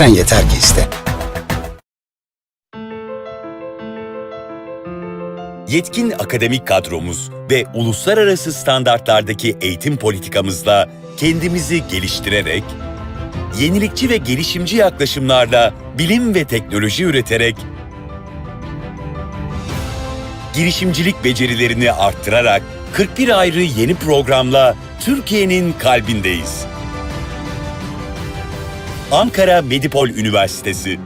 Sen yeter ki iste. Yetkin akademik kadromuz ve uluslararası standartlardaki eğitim politikamızla kendimizi geliştirerek, yenilikçi ve gelişimci yaklaşımlarla bilim ve teknoloji üreterek, girişimcilik becerilerini arttırarak 41 ayrı yeni programla Türkiye'nin kalbindeyiz. Ankara Medipol Üniversitesi